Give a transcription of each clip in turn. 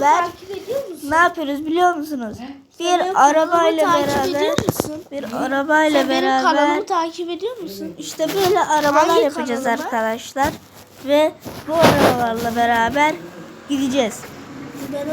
beraber ne yapıyoruz biliyor musunuz? Bir Sen benim arabayla beraber bir arabayla Sen benim beraber kanalımı takip ediyor musun? işte böyle arabalar Hangi yapacağız arkadaşlar ve bu arabalarla beraber gideceğiz.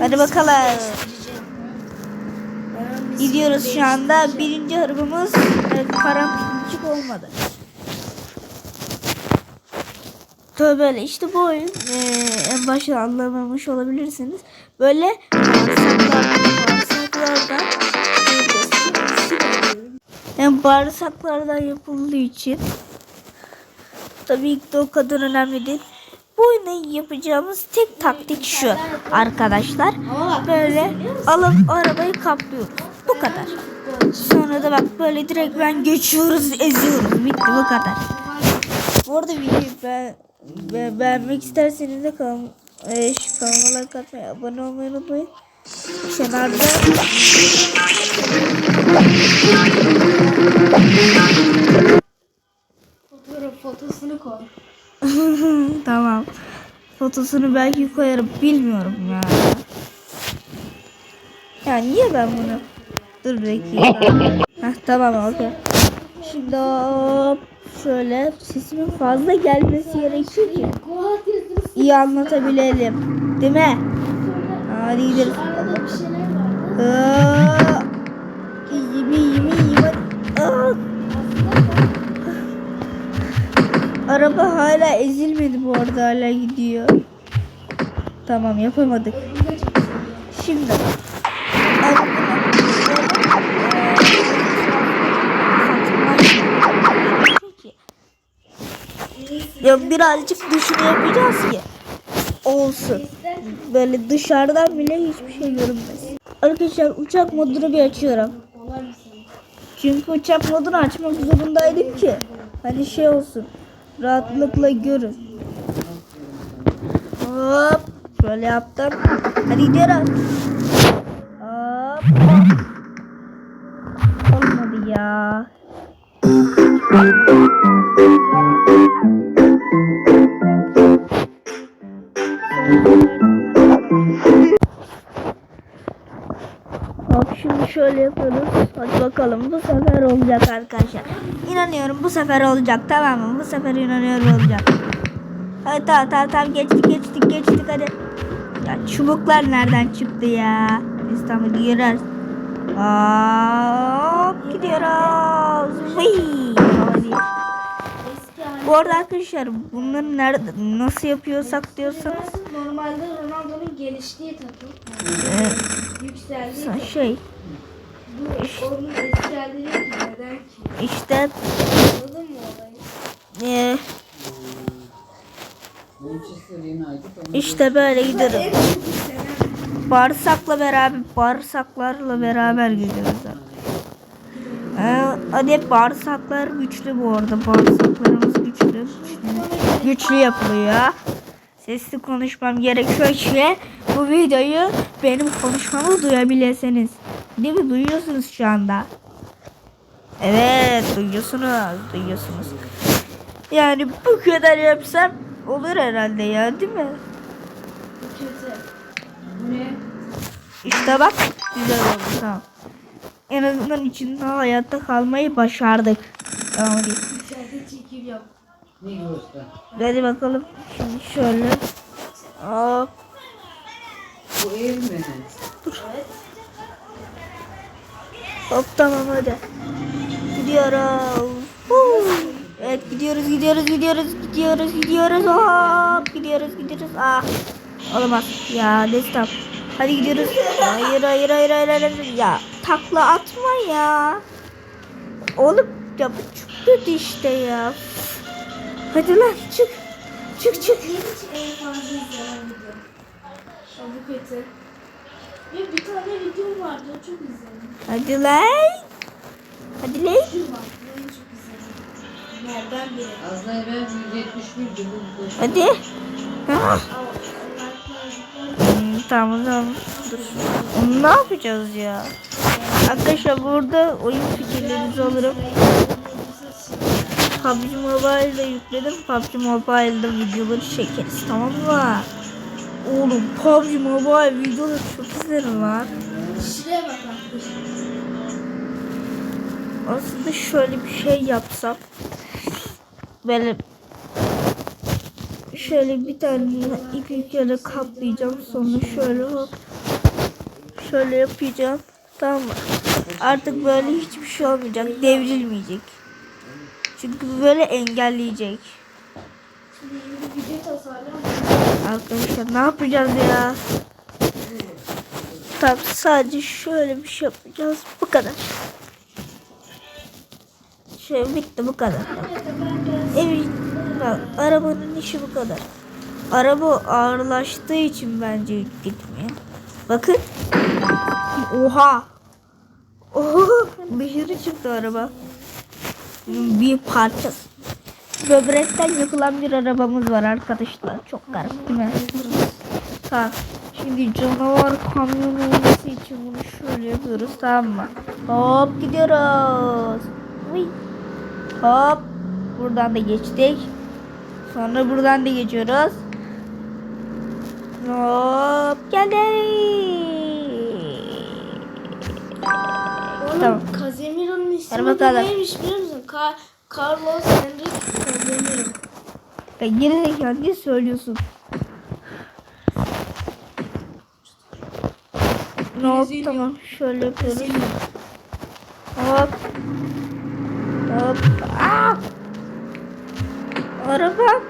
Hadi bakalım. Gidiyoruz şu anda. Birinci arabamız e, karanlık olmadı. Böyle işte bu oyun e, en başta anlamamış olabilirsiniz. Böyle bağırsaklardan yani bağırsaklardan yapıldığı için tabii ki de o kadar önemli değil. Bu oyunda yapacağımız tek taktik şu arkadaşlar. Böyle alıp arabayı kaplıyoruz. Bu kadar. Sonra da bak böyle direkt ben geçiyoruz, eziyoruz. Bitti bu kadar. Bu arada videoyu ben, ben beğenmek isterseniz de kanal, e, şu kanalıma like atmayı, abone olmayı unutmayın. Kenarda Fotoğraf fotosunu koy. tamam. Fotosunu belki koyarım. Bilmiyorum ya. Ya niye ben bunu? Dur dakika. Heh, tamam okey. Şimdi hop şöyle sesimin fazla gelmesi gerekiyor ki iyi anlatabilelim. Değil mi? Hadi gidelim. Var. Aa, iyi hadi. Aa, Araba hala ezilmedi bu arada hala gidiyor. Tamam yapamadık. Şimdi ya birazcık dışını yapacağız ki olsun. Böyle dışarıdan bile hiçbir şey görünmez. Arkadaşlar uçak modunu bir açıyorum. Çünkü uçak modunu açmak zorundaydım ki. Hani şey olsun. Rahatlıkla görün. Hop. Şöyle yaptım. Hadi gidiyoruz. Hop. Olmadı ya. Şöyle yapıyoruz. Hadi bakalım bu sefer olacak arkadaşlar. İnanıyorum bu sefer olacak tamam mı? Bu sefer inanıyorum olacak. Hadi tamam tamam tamam geçtik geçtik geçtik hadi. Ya çubuklar nereden çıktı ya? Hadi gidiyoruz. Hop gidiyoruz. Vıy. Bu arada arkadaşlar bunları nerede nasıl yapıyorsak diyorsanız Normalde Ronaldo'nun geliştiği takım. e, Yükseldiği sa- takım. şey Bu onun eski ki. Neden ki? işte Anladın mı olayı? e, United işte böyle gidiyoruz. Bağırsakla beraber bağırsaklarla beraber gidiyoruz. Ee, hadi hep bağırsaklar güçlü bu arada. Bağırsaklarımız güçlü. Güçlü, güçlü yapılıyor. Sesli konuşmam gerekiyor ki bu videoyu benim konuşmamı duyabilirsiniz. Değil mi? Duyuyorsunuz şu anda. Evet duyuyorsunuz. Duyuyorsunuz. Yani bu kadar yapsam olur herhalde ya değil mi? kötü. Bu ne? İşte bak güzel oldu tamam. En azından içinde hayatta kalmayı başardık. Tamam hadi. İçeride çekim yap. Ne göster? Hadi bakalım. Şimdi şöyle. Hop. Bu ev mi? Evet. Hop tamam hadi. Gidiyoruz. Huu. Evet gidiyoruz gidiyoruz gidiyoruz gidiyoruz gidiyoruz. Hop gidiyoruz gidiyoruz. Ah olamaz. Ya desktop. Hadi gidiyoruz. Hayır hayır hayır hayır hayır ya takla atma ya. Oğlum ya bu çok işte ya. Hadi lan çık. Çık çık. Bu kötü. Ya bir tane videom vardı o çok izlendi. hadi lan hadi lan Şu çok. Nereden biri? Az evvel 171 'di bu. bu. hadi. Ama Hmm, tamam tamam. Dur. Onu ne yapacağız ya? Arkadaşlar burada oyun fikirlerinizi alırım. PUBG Mobile'da yükledim. PUBG Mobile'da videoları çekeriz tamam mı? Oğlum PUBG Mobile videoları çok izlerim lan. Şuraya bak arkadaşlar. Aslında şöyle bir şey yapsam. Böyle şöyle bir tane ip ipleri kaplayacağım. Sonra şöyle şöyle yapacağım. Tamam mı? Artık böyle hiçbir şey olmayacak. Devrilmeyecek. Çünkü böyle engelleyecek. Şimdi yeni bir video tasarlayalım. Arkadaşlar ne yapacağız ya? Tamam sadece şöyle bir şey yapacağız. Bu kadar. Şöyle bitti bu kadar. Evet, arabanın işi bu kadar. Araba ağırlaştığı için bence gitmiyor. Bakın. Oha. Oha. Dışarı çıktı araba. Bir parçası. Böbrekten yapılan bir arabamız var arkadaşlar. Çok garip değil mi? Tamam. Şimdi canavar kamyon olması için bunu şöyle yapıyoruz tamam mı? Hop gidiyoruz. Uy. Hop. Buradan da geçtik. Sonra buradan da geçiyoruz. Hop geldik. Oğlum Tamam. Casemiro'nun ismi neymiş biliyor musun? Ka Carlos Enrique Casemiro. Ya geri zekalı ne söylüyorsun? Hop tamam şöyle yapıyoruz. Hop. Hop. Aa! Araba.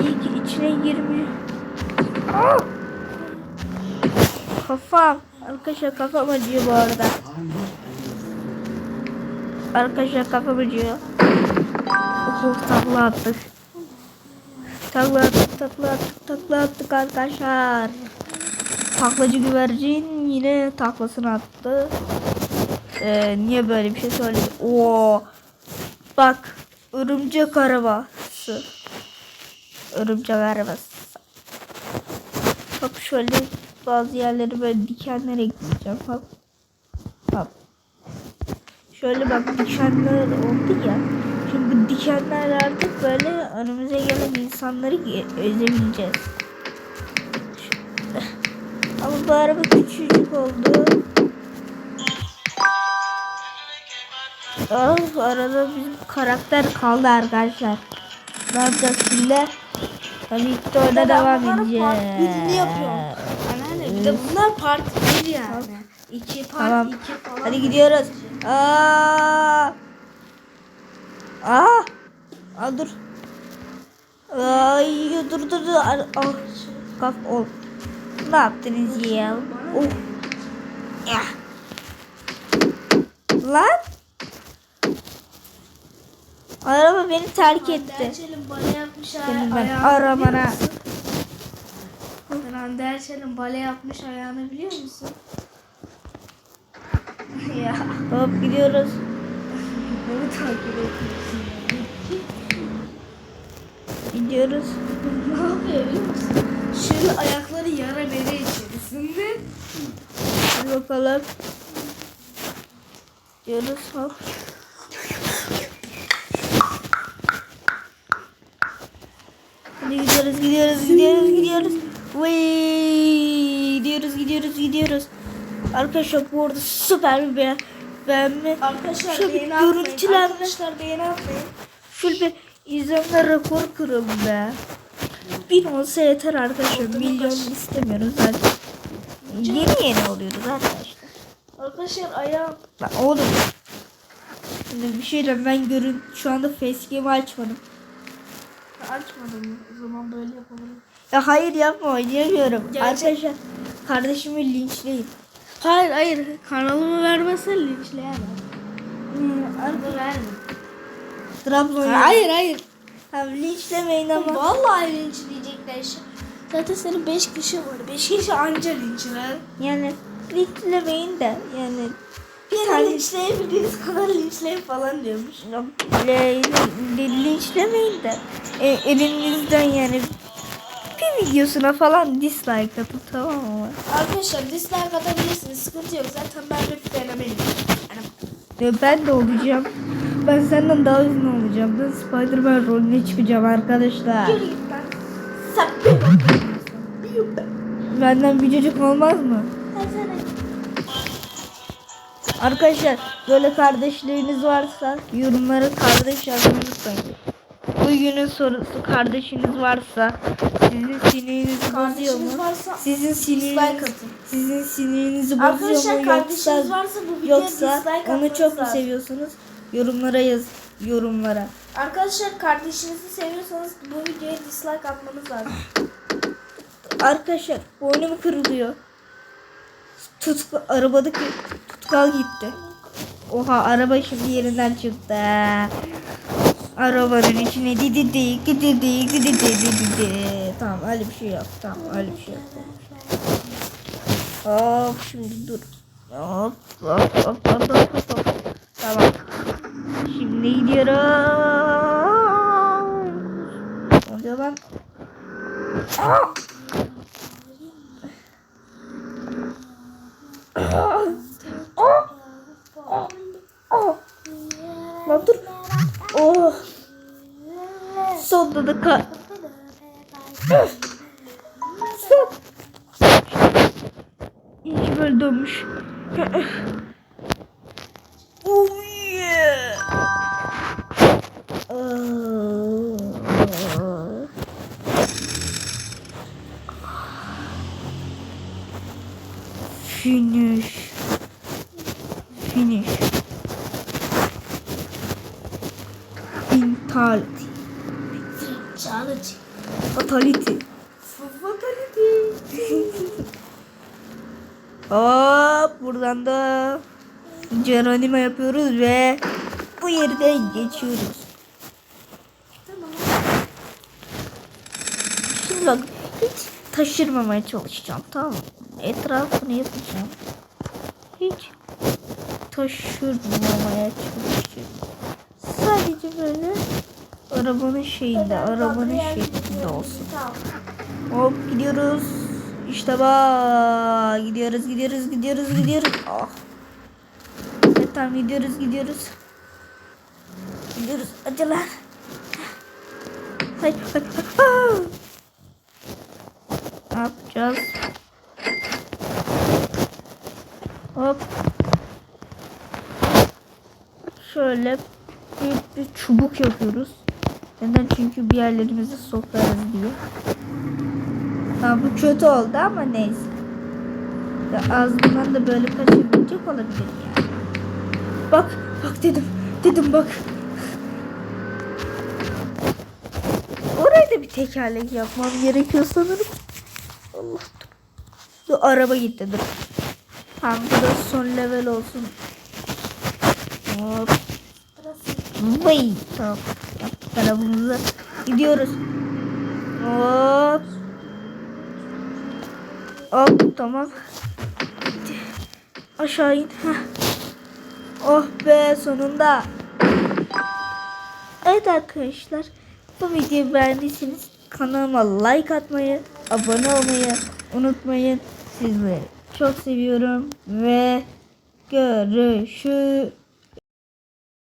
İyi ki içine girmiyor. Aa! Kafam. Arkadaşlar kafam acıyor bu arada. Arkadaşlar kafam acıyor. Oh takla attık. Takla attık, takla attık, takla attık arkadaşlar. Taklacı güvercin yine taklasını attı. Ee, niye böyle bir şey söyledi? Oo. Bak, örümcek arabası. Örümcek arabası. Hop şöyle bazı yerleri böyle dikenlere ekleyeceğim. Hop. Hop. Şöyle bak dikenler oldu ya. Şimdi bu dikenler artık böyle önümüze gelen insanları. Şöyle. Ama bu araba küçücük oldu. Ah, arada bizim karakter kaldı arkadaşlar. Ne yapacağız şimdi? Tabii ki de orada devam edeceğiz. birini yapıyorum. Anneanne bir de bunlar part 1 yani. 2 part Tamam. 2 falan. Hadi gidiyoruz. Aa! Aa! Aa dur. Ay dur dur dur. Al, al. Kaf ol. Ne yaptınız ya? Oh. Ya. Lan. Araba beni terk etti. Senin ben ayağını aramana. Musun? Hande Erçel'in bale yapmış ayağını biliyor musun? ya Hop gidiyoruz. bunu takip ediyorsun. Gidiyoruz. ne yapıyor biliyor musun? Şu ayakları yara bere içerisinde. Hadi bakalım. Gidiyoruz hop. Hadi gidiyoruz gidiyoruz gidiyoruz gidiyoruz. Vay gidiyoruz gidiyoruz gidiyoruz. Arkadaşlar bu arada süper bir beğen beğenme. Arkadaşlar Şöyle beğeni atmayın. Arkadaşlar beğeni atmayın. Şöyle bir izlenme rekor kırıldı be. Bin olsa yeter arkadaşlar. Milyon istemiyoruz zaten. Yeni yeni oluyoruz arkadaşlar. Arkadaşlar ayağım. Lan oğlum. Şimdi bir şey diyeyim ben görün şu anda facecam'i açmadım. Açmadım. O zaman böyle yapalım. Ya hayır yapma oynayamıyorum. Gerçek- Arkadaşlar kardeşimi linçleyin. Hayır hayır. Kanalımı vermezsen linçleyemem. Arada verme. Trabzon Hayır hayır. Tamam linçlemeyin ama. Vallahi linçleyecekler. Zaten senin 5 kişi var. 5 kişi anca linçler. Yani linçlemeyin de yani tane linçleyebildiğiniz kadar linçleyin falan diyormuş. le, le- linçlemeyin de e, elinizden yani videosuna falan dislike atın tamam mı? Arkadaşlar dislike atabilirsiniz. Sıkıntı yok. Zaten ben bir fenomenim. Yani Ya ben de olacağım. Ben senden daha uzun olacağım. Ben Spider-Man rolüne çıkacağım arkadaşlar. Yürü git lan. Sen. Benden bir çocuk olmaz mı? Arkadaşlar böyle kardeşliğiniz varsa yorumlara kardeş yazmayı unutmayın. Bugünün sorusu kardeşiniz varsa sizin sinirinizi bozuyor Kardeşiniz mu? varsa Sizin dislike siniriniz, atın. sizin sinirinizi bozuyor Arkadaşlar mu kardeşiniz yoksa varsa bu videoya yoksa dislike onu çok mu lazım. seviyorsunuz? Yorumlara yaz yorumlara. Arkadaşlar kardeşinizi seviyorsanız bu videoya dislike atmanız lazım. Arkadaşlar boynum kırılıyor. Tutku, arabadaki tutkal gitti. Oha araba şimdi yerinden çıktı. Arabanın içine dididi gididi gididi dididi. Tamam öyle bir şey yok. Tamam öyle bir şey yok. Hop şimdi dur. Hop hop hop hop hop hop. Tamam. Şimdi gidiyorum. Ne oluyor? Aa! Oh. Lan dur. Oh. Ka... Son. İyi böyle dönmüş. oh yeah. Finish. Finish. Mentality. Fatality. Fatality. Hop buradan da Geronimo yapıyoruz ve bu yerden geçiyoruz. Tamam. Şimdi bak hiç taşırmamaya çalışacağım tamam mı? Etrafını yapacağım. Hiç taşırmamaya çalışacağım. Sadece böyle arabanın şeyinde, arabanın şeklinde olsun. Hop gidiyoruz. İşte bak. Gidiyoruz gidiyoruz gidiyoruz gidiyoruz. Ah. Evet tamam gidiyoruz gidiyoruz. Gidiyoruz. Hadi lan. Hayır. hayır, hayır. Ne yapacağız? Hop. Şöyle büyük bir çubuk yapıyoruz. Neden? Çünkü bir yerlerimizi sokarız diye. Ha, bu kötü oldu ama neyse. Ya ağzından da böyle kaçabilecek olabilir yani. Bak, bak dedim. Dedim bak. Oraya da bir tekerlek yapmam gerekiyor sanırım. Allah dur. Araba gitti dur. Tamam bu da son level olsun. Hop. Vay. Tamam. Arabamızı. Gidiyoruz. Hop. Hop tamam. Aşağı in. Heh. Oh be sonunda. Evet arkadaşlar. Bu videoyu beğendiyseniz kanalıma like atmayı, abone olmayı unutmayın. Sizleri çok seviyorum ve görüşürüz.